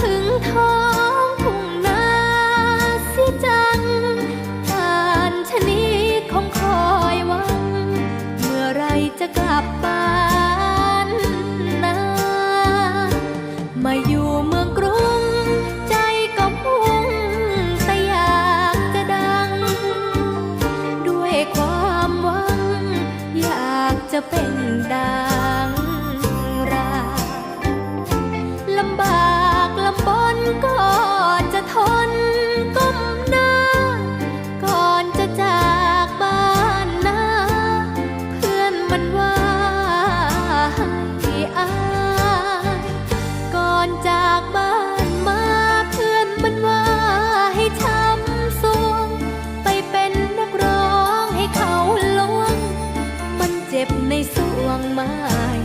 ถึงท้องผงนาสิจังการชนีคงคอยหวัง เมื่อไรจะกลับบ้านนามาอยู่เมืองกรุง ใจก็พุ่งแต่อยากจะดัง ด้วยความหวัง อยากจะเป็นดา วงไม้